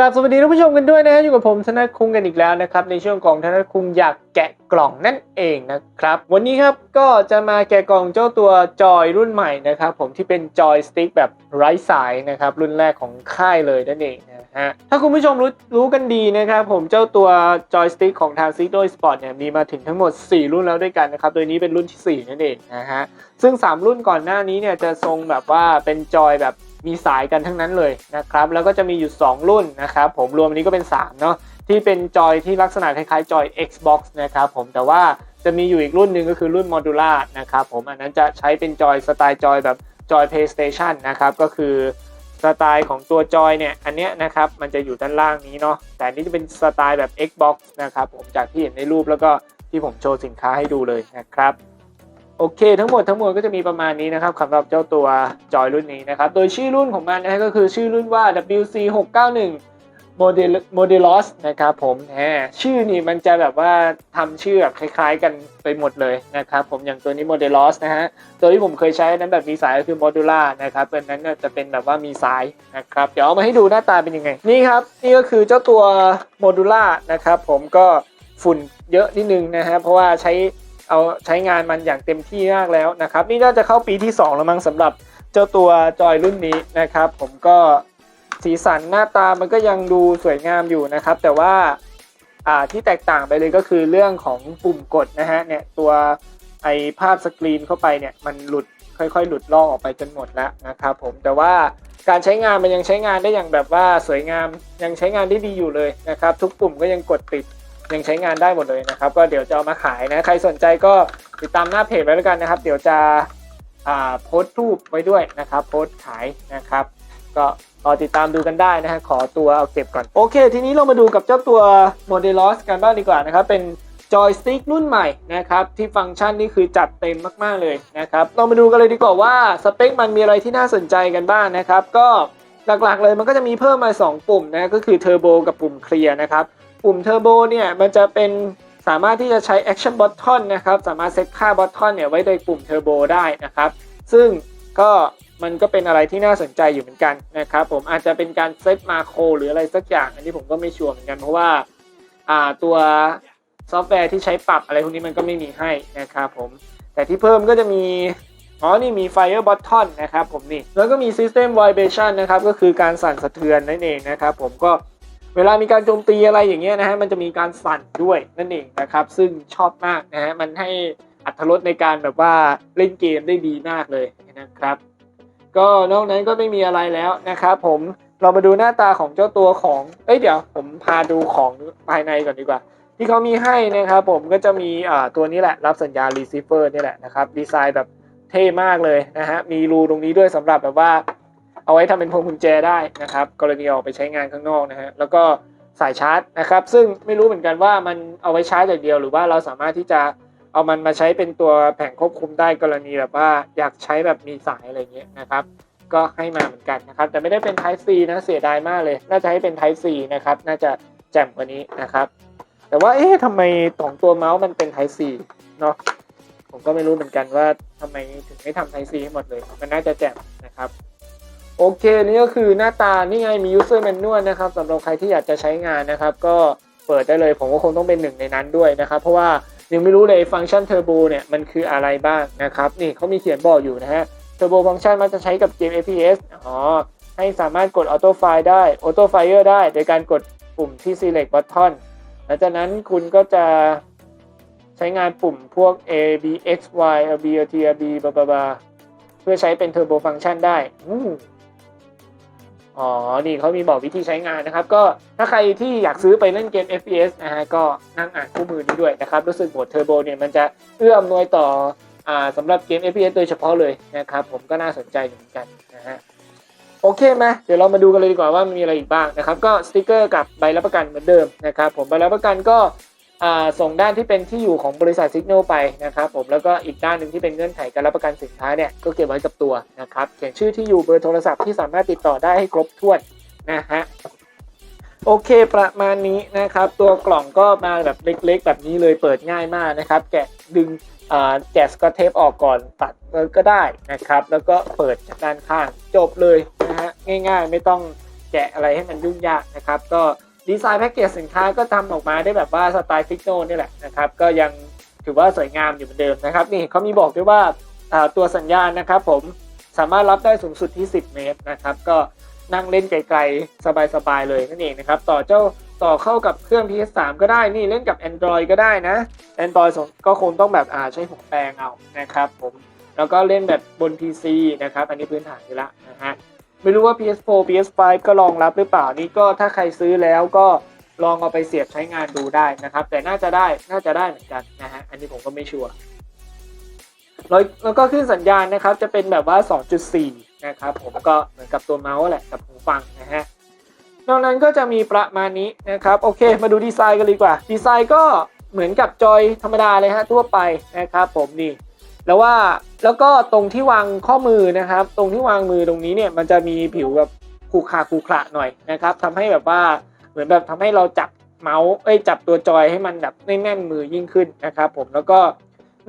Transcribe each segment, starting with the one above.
กราบสวัสดีท่านผู้ชมกันด้วยนะฮะอยู่กับผมธนคุงกันอีกแล้วนะครับในช่วงของธนคุงอยากแกะกล่องนั่นเองนะครับ วันนี้ครับก็จะมาแกะกล่องเจ้าตัวจอยรุ่นใหม่นะครับผมที่เป็นจอยสติ๊กแบบไร้สายนะครับรุ่นแรกของค่ายเลยนั่นเองนะฮะถ้าคุณผู้ชมรู้รู้กันดีนะครับผมเจ้าตัวจอยสติ๊กของทางซีโดสปอร์ตเนี่ยมีมาถึงทั้งหมด 4 รุ่นแล้วด้วยกันนะครับโดยนี้เป็นรุ่นทีสี่4 นั่นเองนะฮะซึ่ง 3 รุ่นก่อนหน้านี้เนี่ยจะทรงแบบว่าเป็นจอยแบบ มีสายกันทั้งนั้นเลยนะครับ แล้วก็จะมีอยู่ 2 รุ่นนะครับผมรวมนี้ก็เป็น 3 เนาะที่เป็นจอยที่ลักษณะคล้ายๆจอย Xbox นะครับผมแต่ว่าจะมีอยู่อีกรุ่นหนึ่งก็คือรุ่น Modular นะครับผมอันนั้นจะใช้เป็นจอยสไตล์จอยแบบจอย PlayStation นะครับก็คือสไตล์ของตัวจอยเนี่ยอันเนี้ยนะครับมันจะอยู่ด้านล่างนี้เนาะแต่นนี้จะเป็นสไตล์แบบ Xbox นะครับผมจากที่เห็นในรูปแล้วก็ที่ผมโชว์สินค้าให้ดูเลยนะครับ โอเค ทั้งหมดทั้งมวลก็จะมีประมาณนี้นะครับสำหรับเจ้าตัวจอยรุ่นนี้นะครับ โดยชื่อรุ่นของมันนะฮะก็คือชื่อรุ่นว่า WC691 Model Modelos นะครับผมแหมชื่อนี่มันจะแบบว่าทำชื่อแบบคล้าย ๆ กันไปหมดเลยนะครับผมอย่างตัวนี้ Modelos นะฮะตัวที่ผมเคยใช้นั้นแบบมีสายก็คือ Modula นะครับตัวนั้นจะเป็นแบบว่ามีสายนะครับเดี๋ยวเอามาให้ดูหน้าตาเป็นยังไง นี่ครับ นี่ก็คือเจ้าตัว Modula นะครับผมก็ฝุ่นเยอะนิดนึงนะฮะเพราะว่าใช้ เอาใช้งานมันอย่างเต็มที่มากแล้วนะครับ นี่น่าจะเข้าปีที่ 2 แล้วมั้งสำหรับเจ้าตัวจอยรุ่นนี้นะครับ ผมก็สีสันหน้าตามันก็ยังดูสวยงามอยู่นะครับ แต่ว่าอ่าที่แตกต่างไปเลยก็คือเรื่องของปุ่มกดนะฮะเนี่ยตัวไอภาพสกรีนเข้าไปเนี่ยมันหลุดค่อยๆ หลุดลอกออกไปจนหมดแล้วนะครับผมแต่ว่าการใช้งานมันยังใช้งานได้อย่างแบบว่าสวยงามยังใช้งานได้ดีอยู่เลยนะครับ ทุกปุ่มก็ยังกดติด ยังใช้งานได้หมดเลยนะครับ ก็เดี๋ยวจะเอามาขายนะ ใครสนใจก็ติดตามหน้าเพจไว้แล้วกันนะครับ เดี๋ยวจะอ่าโพสต์รูปไว้ด้วยนะครับ โพสต์ขายนะครับ ก็รอติดตามดูกันได้นะฮะขอตัวเอาเก็บก่อน โอเค ทีนี้เรามาดูกับเจ้าตัว Modelos กันบ้างดีกว่านะครับ เป็นจอยสติ๊กรุ่นใหม่นะครับ ที่ฟังก์ชันนี่คือจัดเต็มมาก ๆ เลยนะครับ เรามาดูกันเลยดีกว่าว่าสเปคมันมีอะไรที่น่าสนใจกันบ้างนะครับ ก็หลักๆเลยมันก็จะมีเพิ่มมา 2 ปุ่มนะก็คือเทอร์โบกับปุ่มเคลียร์นะครับ ปุ่มเทอร์โบเนี่ยมันจะเป็นสามารถที่จะใช้ Action Button นะครับ สามารถเซตค่า Button เนี่ยไว้ในปุ่มเทอร์โบได้นะครับ ซึ่งก็มันก็เป็นอะไรที่น่าสนใจอยู่เหมือนกันนะครับ ผมอาจจะเป็นการเซตมาโครหรืออะไรสักอย่าง อันนี้ผมก็ไม่ชัวร์เหมือนกันเพราะว่าอ่าตัวซอฟต์แวร์ที่ใช้ปรับอะไรพวกนี้มันก็ไม่มีให้นะครับผม แต่ที่เพิ่มก็จะมี อ๋อ นี่มี Fire Button นะครับผมนี่ แล้วก็มี System Vibration นะครับ ก็คือการสั่นสะเทือนนั่นเองนะครับผมก็ เวลามีการโจมตีอะไรอย่างเงี้ยนะฮะมันจะมีการสั่นด้วยนั่นเองนะครับ ซึ่งชอบมากนะฮะมันให้อัตรสในการแบบว่าเล่นเกมได้ดีมากเลยนะครับ ก็นอกนั้นก็ไม่มีอะไรแล้วนะครับผมเรามาดูหน้าตาของเจ้าตัวของ เอ้ยเดี๋ยวผมพาดูของภายในก่อนดีกว่า ที่เขามีให้นะครับผมก็จะมีอ่าตัวนี้แหละ รับสัญญาณ receiver นี่แหละนะครับดีไซน์แบบเท่มากเลยนะฮะมีรูตรงนี้ด้วยสำหรับแบบว่า เอาไว้ทำเป็นพวงกุญแจได้นะครับ กรณีออกไปใช้งานข้างนอกนะฮะแล้วก็สายชาร์จนะครับ ซึ่งไม่รู้เหมือนกันว่ามันเอาไว้ชาร์จอย่างเดียวหรือว่าเราสามารถที่จะเอามันมาใช้เป็นตัวแผงควบคุมได้กรณีแบบว่าอยากใช้แบบมีสายอะไรเงี้ยนะครับ ก็ให้มาเหมือนกันนะครับ แต่ไม่ได้เป็น Type C นะเสียดายมากเลย น่าจะให้เป็น Type C นะครับ น่าจะแจ่มกว่านี้นะครับ แต่ว่าเอ๊ะทำไมของตัวเมาส์มันเป็น Type C เนาะผมก็ไม่รู้เหมือนกันว่าทำไมถึงไม่ทำ Type C ให้หมดเลย มันน่าจะแจ่มนะครับ โอเค นี่ก็คือหน้าตา นี่ไงมี user manual นะครับสำหรับใครที่อยากจะใช้งานนะครับ ก็เปิดได้เลย ผมก็คงต้องเป็นหนึ่งในนั้นด้วยนะครับ เพราะว่ายังไม่รู้เลยฟังก์ชันเทอร์โบเนี่ย มันคืออะไรบ้างนะครับ นี่เขามีเขียนบอกอยู่นะฮะเทอร์โบฟังก์ชันมันจะใช้กับเกม FPS อ๋อ ให้สามารถกด Auto Fire ได้ Auto Fire ได้ โดยการกดปุ่มที่ Select Button หลังจากนั้นคุณก็จะใช้งานปุ่มพวก A B X Y L B T R B บาบาบาเพื่อใช้เป็นเทอร์โบฟังก์ชันได้ อ๋อ นี่เขามีบอกวิธีใช้งานนะครับ ก็ถ้าใครที่อยากซื้อไปเล่นเกม FPS นะฮะ ก็นั่งอ่านคู่มือนี้ด้วยนะครับ รู้สึกโหมดเทอร์โบเนี่ยมันจะเอื้ออำนวยต่ออ่าสำหรับเกม FPS โดยเฉพาะเลยนะครับ ผมก็น่าสนใจเหมือนกันนะฮะ โอเคไหมเดี๋ยวเรามาดูกันเลยดีกว่าว่ามันมีอะไรอีกบ้างนะครับ ก็สติกเกอร์กับใบรับประกันเหมือนเดิมนะครับ ผมใบรับประกันก็ ส่งด้านที่เป็นที่อยู่ของบริษัทซิกโนไปนะครับผมแล้วก็อีกด้านหนึ่งที่เป็นเงื่อนไขการรับประกันสินค้าเนี่ยก็เก็บไว้กับตัวนะครับเขียนชื่อที่อยู่เบอร์โทรศัพท์ที่สามารถติดต่อได้ให้ครบถ้วนนะฮะโอเคประมาณนี้นะครับ ตัวกล่องก็มาแบบเล็กๆ แบบนี้เลยเปิดง่ายมากนะครับ แกะดึงแกะสกอตเทปออกก่อนตัดก็ได้นะครับ แล้วก็เปิดจากด้านข้างจบเลยนะฮะง่ายๆ ไม่ต้องแกะอะไรให้มันยุ่งยากนะครับ ก็ ดีไซน์แพ็กเกจสินค้าก็ทำออกมาได้แบบว่าสไตล์ฟิกโนนี่แหละนะครับก็ยังถือว่าสวยงามอยู่เหมือนเดิมนะครับนี่เขามีบอกด้วยว่าตัวสัญญาณนะครับผมสามารถรับได้สูงสุดที่ 10 เมตรนะครับ ก็นั่งเล่นไกลๆ สบายๆ เลยนั่นเองนะครับ ต่อเจ้าต่อเข้ากับเครื่อง PS3 ก็ได้นี่เล่นกับ Android ก็ได้นะ Android ก็คงต้องแบบอ่าใช้หัวแปลงเอานะครับผมแล้วก็เล่นแบบบน PC นะครับ อันนี้พื้นฐานอยู่แล้วนะฮะ ไม่รู้ว่า PS4 PS5 ก็รองรับหรือเปล่านี่ก็ถ้าใครซื้อแล้วก็ลองเอาไปเสียบใช้งานดูได้นะครับ แต่น่าจะได้น่าจะได้เหมือนกันนะฮะอันนี้ผมก็ไม่ชัวร์แล้วก็ขึ้นสัญญาณนะครับจะเป็นแบบว่า 2.4 นะครับ ผมก็เหมือนกับตัวเมาส์แหละกับหูฟังนะฮะนอกนั้นก็จะมีประมาณนี้นะครับ โอเค มาดูดีไซน์กันดีกว่า ดีไซน์ก็เหมือนกับจอยธรรมดาเลยฮะทั่วไปนะครับผมนี่ แล้วว่าแล้วก็ตรงที่วางข้อมือนะครับ ตรงที่วางมือตรงนี้เนี่ยมันจะมีผิวแบบขรุขาขูกขระหน่อยนะครับทำให้แบบว่าเหมือนแบบทำให้เราจับเมาส์เอ้ยจับตัวจอยให้มันแบบแน่นมือยิ่งขึ้นนะครับ ผมแล้วก็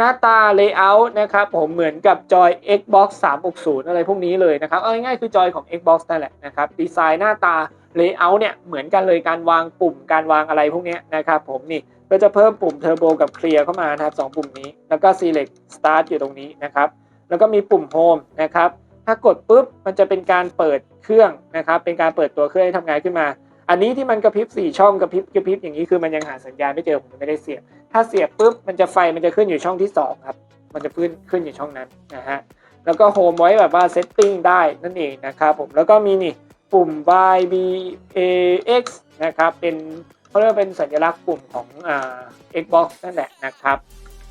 หน้าตา layout นะครับผมเหมือนกับจอย Xbox 360 อะไรพวกนี้เลยนะครับ เอาง่ายๆคือจอยของ Xbox นั่นแหละนะครับ ดีไซน์หน้าตา layout เนี่ยเหมือนกันเลยการวางปุ่มการวางอะไรพวกนี้นะครับผมนี่ก็จะเพิ่มปุ่มเทอร์โบกับเคลียร์เข้ามานะครับสองปุ่มนี้ แล้วก็ select start อยู่ตรงนี้นะครับ แล้วก็มีปุ่ม home นะครับ ถ้ากดปุ๊บมันจะเป็นการเปิดเครื่องนะครับ เป็นการเปิดตัวเครื่องให้ทำงานขึ้นมา อันนี้ที่มันกระพริบ4ช่องกระพริบกระพริบอย่างนี้คือมันยังหาสัญญาณไม่เจอผมไม่ได้เสียบ ถ้าเสียบปุ๊บมันจะไฟมันจะขึ้นอยู่ช่องที่2ครับ มันจะขึ้นขึ้นอยู่ช่องนั้นนะฮะ แล้วก็โฮมไว้แบบว่า setting ได้นั่นเองนะครับผม แล้วก็มีนี่ปุ่ม Y B A X นะครับเป็นเขาเรียกว่าเป็นสัญลักษณ์ปุ่มของอ่า Xbox นั่นแหละนะครับ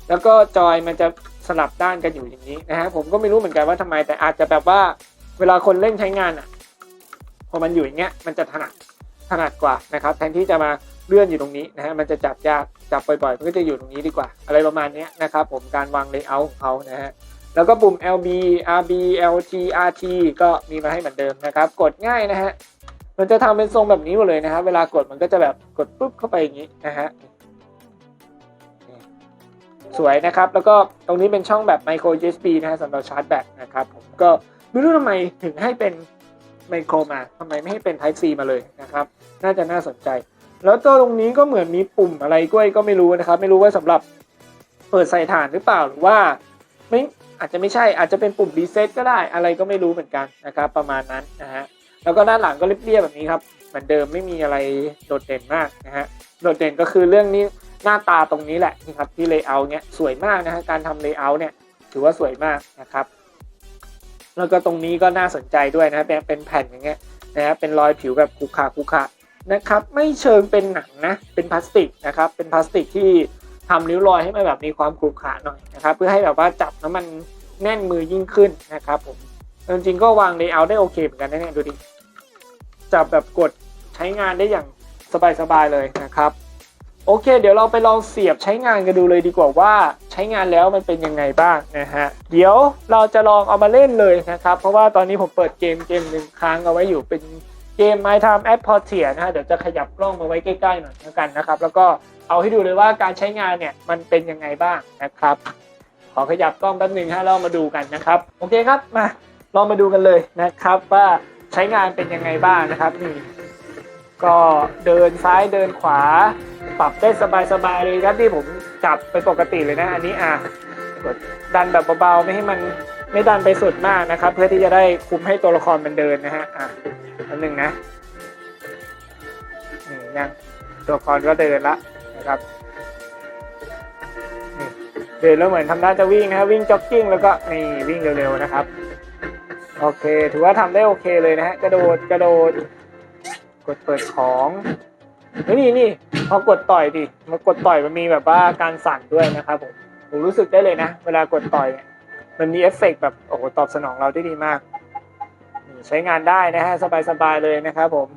แล้วก็จอยมันจะสลับด้านกันอยู่อย่างนี้นะฮะ ผมก็ไม่รู้เหมือนกันว่าทำไม แต่อาจจะแบบว่าเวลาคนเล่นใช้งานอะพอมันอยู่อย่างเงี้ยมันจะถนัดถนัดกว่านะครับ แทนที่จะมา เลื่อนอยู่ตรงนี้นะฮะมันจะจับยากจับบ่อยๆ มันก็จะอยู่ตรงนี้ดีกว่า อะไรประมาณนี้นะครับผมการวางเลเยอร์ของเขานะฮะแล้วก็ปุ่ม LB RB LT RT ก็มีมาให้เหมือนเดิมนะครับ กดง่ายนะฮะมันจะทำเป็นทรงแบบนี้หมดเลยนะครับเวลากดมันก็จะแบบกดปุ๊บเข้าไปอย่างนี้นะฮะสวยนะครับ แล้วก็ตรงนี้เป็นช่องแบบ micro USB นะฮะสำหรับชาร์จแบตนะครับผมก็ไม่รู้ทำไมถึงให้เป็นไมโครมาทำไมไม่ให้เป็น Type C มาเลยนะครับ น่าจะน่าสนใจ แล้วตัวตรงนี้ก็เหมือนมีปุ่มอะไรกล้วยก็ไม่รู้นะครับ ไม่รู้ว่าสำหรับเปิดใส่ถ่านหรือเปล่าหรือว่าไม่อาจจะไม่ใช่อาจจะเป็นปุ่มรีเซ็ตก็ได้อะไรก็ไม่รู้เหมือนกันนะครับ ประมาณนั้นนะฮะแล้วก็ด้านหลังก็เรียบๆแบบนี้ครับเหมือนเดิมไม่มีอะไรโดดเด่นมากนะฮะโดดเด่นก็คือเรื่องนี้หน้าตาตรงนี้แหละนี่ครับที่เลเยอร์เนี่ยสวยมากนะฮะการทำเลเยอร์เนี่ยถือว่าสวยมากนะครับ แล้วก็ตรงนี้ก็น่าสนใจด้วยนะเป็นเป็นแผ่นอย่างเงี้ยนะฮะเป็นรอยผิวแบบคุกคาคุกคา นะครับไม่เชิงเป็นหนังนะเป็นพลาสติกนะครับเป็นพลาสติกที่ทำริ้วรอยให้มันแบบมีความขรุขระหน่อยนะครับเพื่อให้แบบว่าจับแล้วมันแน่นมือยิ่งขึ้นนะครับผมจริงๆก็วางเลเยอร์ได้โอเคเหมือนกันนะเนี่ยดูดิจับแบบกดใช้งานได้อย่างสบายๆเลยนะครับโอเค เดี๋ยวเราไปลองเสียบใช้งานกันดูเลยดีกว่าว่าใช้งานแล้วมันเป็นยังไงบ้างนะฮะเดี๋ยวเราจะลองเอามาเล่นเลยนะครับ เพราะว่าตอนนี้ผมเปิดเกมเกมหนึ่งค้างเอาไว้อยู่เป็น เกม My Time at Portia นะฮะเดี๋ยวจะขยับกล้องมาไว้ใกล้ๆหน่อยแล้วกันนะครับ แล้วก็เอาให้ดูเลยว่าการใช้งานเนี่ยมันเป็นยังไงบ้างนะครับ ขอขยับกล้องแป๊บนึงฮะเรามาดูกันนะครับ โอเคครับมาลองมาดูกันเลยนะครับ ว่าใช้งานเป็นยังไงบ้างนะครับนี่ก็เดินซ้ายเดินขวา ปรับได้สบายๆเลยครับที่ผมจับไปปกติเลยนะอันนี้อะกดดันแบบเบาๆไม่ให้มัน ไม่ดันไปสุดมากนะครับ เพื่อที่จะได้คุมให้ตัวละครมันเดินนะฮะอะอันหนึ่งนะนี่ยังตัวละครก็เดินละนะครับเดินแล้วเหมือนทำท่าจะวิ่งนะครับวิ่งจ็อกกิ้งแล้วก็นี่วิ่งเร็วๆนะครับโอเค ถือว่าทำได้โอเคเลยนะฮะกระโดดกระโดด กดเปิดของเฮ้ยนี่นี่พอกดต่อยดิมากดต่อยมันมีแบบว่าการสั่นด้วยนะครับผมผมรู้สึกได้เลยนะ เวลากดต่อยเนี่ย มันมีเอฟเฟกต์แบบโอ้โหตอบสนองเราได้ดีมาก ใช้งานได้นะฮะสบายๆเลยนะครับผม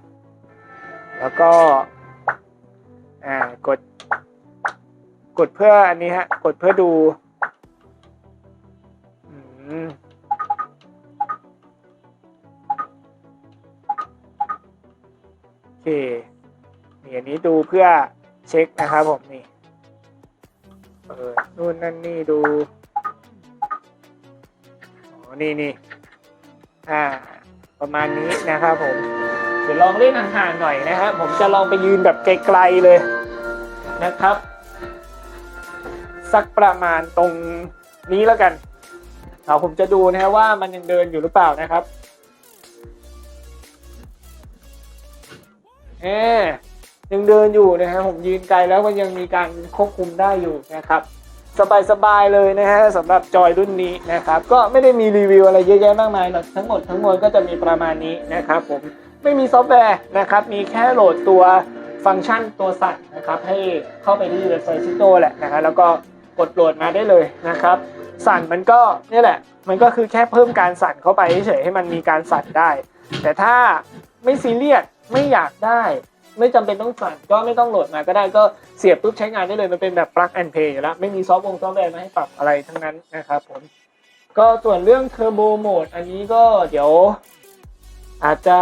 แล้วก็อ่ากด กดเพื่ออันนี้ฮะ กดเพื่อดูโอเคนี่อันนี้ดูเพื่อเช็คนะครับผมนี่เปิดนู่นนั่นนี่ดู นี่นี่อ่า ประมาณนี้นะครับผม เดี๋ยวลองเล่นห่างๆหน่อยนะฮะผมจะลองไปยืนแบบไกลๆเลยนะครับ สักประมาณตรงนี้แล้วกันเอาผมจะดูนะฮะว่ามันยังเดินอยู่หรือเปล่านะครับเออยังเดินอยู่นะฮะผมยืนไกลแล้วมันยังมีการควบคุมได้อยู่นะครับ สบายๆเลยนะฮะสำหรับจอยรุ่นนี้นะครับ ก็ไม่ได้มีรีวิวอะไรเยอะแยะมากมายหรอกทั้งหมดทั้งมวลก็จะมีประมาณนี้นะครับผมไม่มีซอฟต์แวร์นะครับ มีแค่โหลดตัวฟังก์ชันตัวสั่นนะครับ ให้เข้าไปที่เว็บไซต์ซิโตแหละนะครับแล้วก็กดโหลดมาได้เลยนะครับ สั่นมันก็นี่แหละ มันก็คือแค่เพิ่มการสั่นเข้าไปเฉยให้มันมีการสั่นได้ แต่ถ้าไม่ซีเรียสไม่อยากได้ ไม่จำเป็นต้องสั่นก็ไม่ต้องโหลดมาก็ได้ก็เสียบปุ๊บใช้งานได้เลยมันเป็นแบบ plug and play อยู่แล้วไม่มีซอฟต์วงซอฟต์แวร์มาให้ปรับอะไรทั้งนั้นนะครับผมก็ส่วนเรื่อง Turbo Mode อันนี้ก็เดี๋ยว อาจจะ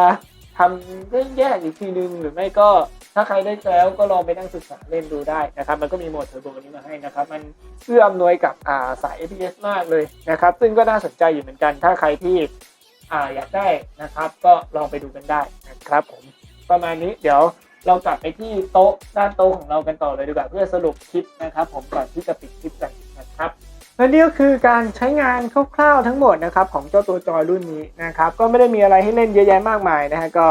ทำเรื่องแยกอีกทีนึงหรือไม่ก็ถ้าใครได้แล้วก็ลองไปนั่งศึกษาเล่นดูได้นะครับ มันก็มีโหมดเทอร์โบนี้มาให้นะครับ มันเอื้ออำนวยกับอ่าสาย APS มากเลยนะครับ ซึ่งก็น่าสนใจอยู่เหมือนกัน ถ้าใครที่อ่าอยากได้นะครับ ก็ลองไปดูกันได้นะครับผม ประมาณนี้เดี๋ยวเรากลับไปที่โต๊ะด้านโต๊ะของเรากันต่อเลยดีกว่าเพื่อสรุปคลิปนะครับ ผมก่อนที่จะปิดคลิปกันนะครับและนี่ก็คือการใช้งานคร่าวๆทั้งหมดนะครับของเจ้าตัวจอยรุ่นนี้นะครับก็ไม่ได้มีอะไรให้เล่นเยอะแยะมากมายนะฮะก็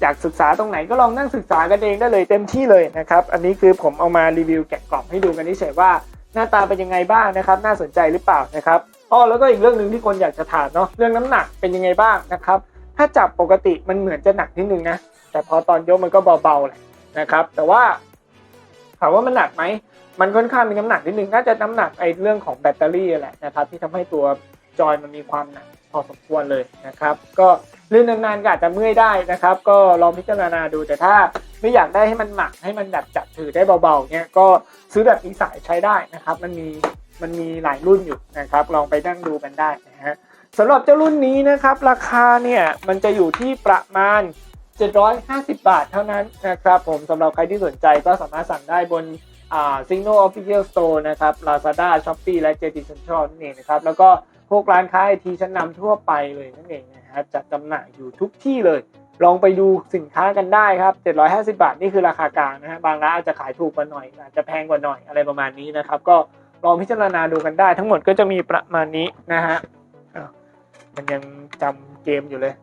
อยากศึกษาตรงไหนก็ลองนั่งศึกษากันเองได้เลยเต็มที่เลยนะครับอันนี้คือผมเอามารีวิวแกะกล่องให้ดูกันเฉยว่าหน้าตาเป็นยังไงบ้างนะครับ น่าสนใจหรือเปล่านะครับอ๋อแล้วก็อีกเรื่องหนึ่งที่คนอยากจะถามเนาะเรื่องน้ำหนักเป็นยังไงบ้างนะครับ ถ้าจับปกติมันเหมือนจะหนักนิดนึงนะ แต่พอตอนยกมันก็เบาๆแหละนะครับ แต่ว่าถามว่ามันหนักไหมมันค่อนข้างมีน้ำหนักนิดนึงน่าจะน้ำหนักไอ้เรื่องของแบตเตอรี่แหละนะครับที่ทำให้ตัวจอยมันมีความหนักพอสมควรเลยนะครับ ก็เล่นนานๆก็อาจจะเมื่อยได้นะครับ ก็ลองพิจารณาดูแต่ถ้าไม่อยากได้ให้มันหนักให้มันแบบจับถือได้เบาๆเนี่ยก็ซื้อแบบมีสายใช้ได้นะครับ มันมีมันมีหลายรุ่นอยู่นะครับ ลองไปนั่งดูกันได้นะฮะสำหรับเจ้ารุ่นนี้นะครับ ราคาเนี่ยมันจะอยู่ที่ประมาณ 750 บาทเท่านั้นนะครับผมสำหรับใครที่สนใจก็สามารถสั่งได้บนอ่า Signal Official Store นะครับ Lazada Shopee และ JD Central นั่นเองนะครับ แล้วก็พวกร้านค้าไอทีชั้นนำทั่วไปเลยนั่นเองนะครับจัดจำหน่ายอยู่ทุกที่เลย ลองไปดูสินค้ากันได้ครับ 750 บาท นี่คือราคากลางนะฮะบางร้านอาจจะขายถูกกว่าหน่อย อาจจะแพงกว่าหน่อยอะไรประมาณนี้นะครับ ก็ลองพิจารณาดูกันได้ ทั้งหมดก็จะมีประมาณนี้นะฮะมันยังจำเกมอยู่เลย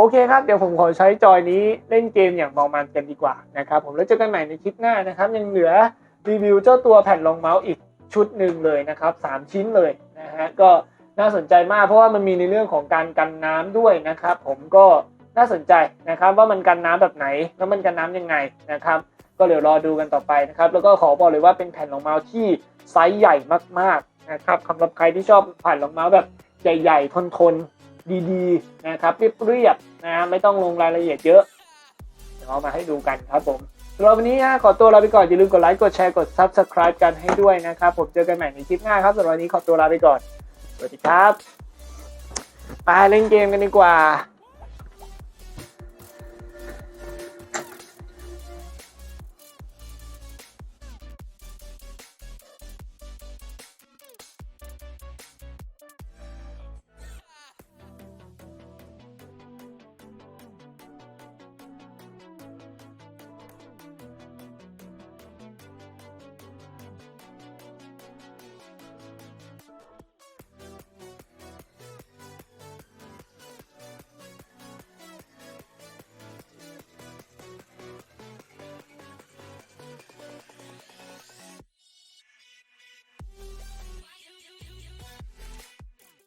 โอเคครับ เดี๋ยวผมขอใช้จอยนี้เล่นเกมอย่างเมามันกันดีกว่านะครับผมแล้วเจอกันใหม่ในคลิปหน้านะครับ ยังเหลือรีวิวเจ้าตัวแผ่นรองเมาส์อีกชุดหนึ่งเลยนะครับสามชิ้นเลยนะฮะก็น่าสนใจมากเพราะว่ามันมีในเรื่องของการกันน้ำด้วยนะครับ ผมก็น่าสนใจนะครับว่ามันกันน้ำแบบไหนแล้วมันกันน้ำยังไงนะครับ ก็เดี๋ยวรอดูกันต่อไปนะครับ แล้วก็ขอบอกเลยว่าเป็นแผ่นรองเมาส์ที่ไซส์ใหญ่มากๆนะครับสำหรับใครที่ชอบแผ่นรองเมาส์แบบใหญ่ ๆ ทนๆ ดีๆนะครับเรียบๆนะไม่ต้องลงรายละเอียดเยอะเดี๋ยวเอามาให้ดูกันครับผมสำหรับวันนี้ขอตัวลาไปก่อน อย่าลืมกดไลค์กดแชร์กด Subscribe กันให้ด้วยนะครับ ผมเจอกันใหม่ในคลิปหน้าครับสำหรับวันนี้ขอตัวลาไปก่อน สวัสดีครับ ไปเล่นเกมกันดีกว่า